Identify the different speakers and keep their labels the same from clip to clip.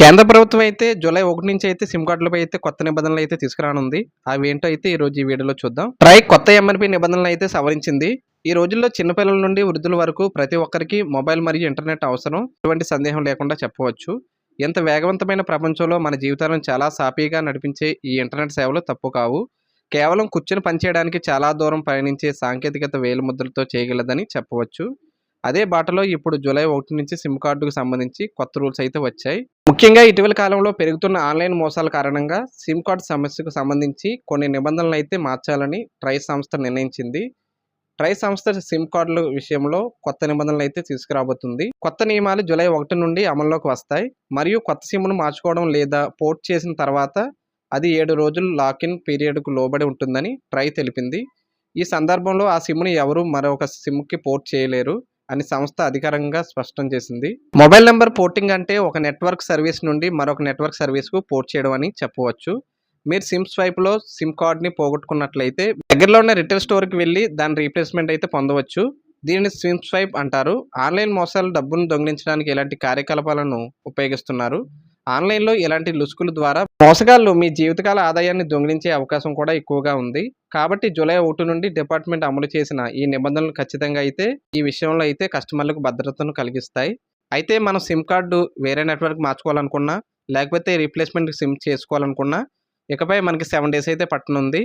Speaker 1: కేంద్ర ప్రభుత్వం అయితే జూలై ఒకటి నుంచి అయితే సిమ్ కార్డులపై అయితే కొత్త నిబంధనలు అయితే తీసుకురానుంది. అవి ఏంటో అయితే ఈ రోజు ఈ వీడియోలో చూద్దాం. ట్రై కొత్త ఎంఆర్పీ నిబంధనలు అయితే సవరించింది. ఈ రోజుల్లో చిన్నపిల్లల నుండి వృద్ధుల వరకు ప్రతి ఒక్కరికి మొబైల్ మరియు ఇంటర్నెట్ అవసరం. ఎటువంటి సందేహం లేకుండా చెప్పవచ్చు. ఎంత వేగవంతమైన ప్రపంచంలో మన జీవితాలను చాలా సాఫీగా నడిపించే ఈ ఇంటర్నెట్ సేవలు తప్పు కావు. కేవలం కూర్చొని పనిచేయడానికి చాలా దూరం పయనించే సాంకేతికత వేలిముద్రలతో చేయగలదని చెప్పవచ్చు. అదే బాటలో ఇప్పుడు జూలై ఒకటి నుంచి సిమ్ కార్డుకు సంబంధించి కొత్త రూల్స్ అయితే వచ్చాయి. ముఖ్యంగా ఇటీవల కాలంలో పెరుగుతున్న ఆన్లైన్ మోసాల కారణంగా సిమ్ కార్డు సమస్యకు సంబంధించి కొన్ని నిబంధనలు అయితే మార్చాలని ట్రై సంస్థ నిర్ణయించింది. ట్రై సంస్థ సిమ్ కార్డుల విషయంలో కొత్త నిబంధనలు అయితే తీసుకురాబోతుంది. కొత్త నియమాలు జూలై ఒకటి నుండి అమల్లోకి వస్తాయి. మరియు కొత్త సిమ్ను మార్చుకోవడం లేదా పోర్ట్ చేసిన తర్వాత అది ఏడు రోజులు లాకిన్ పీరియడ్కు లోబడి ఉంటుందని ట్రై తెలిపింది. ఈ సందర్భంలో ఆ సిమ్ను ఎవరూ మరొక సిమ్కి పోర్ట్ చేయలేరు. అని సంస్థ అధికారంగా స్పష్టం చేసింది. మొబైల్ నెంబర్ పోర్టింగ్ అంటే ఒక నెట్వర్క్ సర్వీస్ నుండి మరొక నెట్వర్క్ సర్వీస్కు పోర్ట్ చేయడం అని చెప్పవచ్చు. మీరు సిమ్ స్వైప్లో సిమ్ కార్డ్ని పోగొట్టుకున్నట్లయితే దగ్గరలో ఉన్న రిటైల్ స్టోర్కి వెళ్ళి దాని రీప్లేస్మెంట్ అయితే పొందవచ్చు. దీనిని సిమ్ స్వైప్ అంటారు. ఆన్లైన్ మోసాలు డబ్బును దొంగిలించడానికి ఇలాంటి కార్యకలాపాలను ఉపయోగిస్తున్నారు? ఆన్లైన్లో ఇలాంటి లుసుకుల ద్వారా మోసగాళ్ళు మీ జీవితకాల ఆదాయాన్ని దొంగిలించే అవకాశం కూడా ఎక్కువగా ఉంది. కాబట్టి జూలై ఒకటి నుండి డిపార్ట్మెంట్ అమలు చేసిన ఈ నిబంధనలు ఖచ్చితంగా అయితే ఈ విషయంలో అయితే కస్టమర్లకు భద్రతను కలిగిస్తాయి. అయితే మనం సిమ్ కార్డు వేరే నెట్వర్క్ మార్చుకోవాలనుకున్నా లేకపోతే రీప్లేస్మెంట్ సిమ్ చేసుకోవాలనుకున్నా ఇకపై మనకి సెవెన్ డేస్ అయితే పట్టనుంది.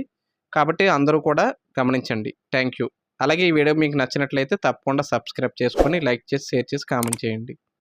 Speaker 1: కాబట్టి అందరూ కూడా గమనించండి. థ్యాంక్ యూ అలాగే ఈ వీడియో మీకు నచ్చినట్లయితే తప్పకుండా సబ్స్క్రైబ్ చేసుకొని లైక్ చేసి షేర్ చేసి కామెంట్ చేయండి.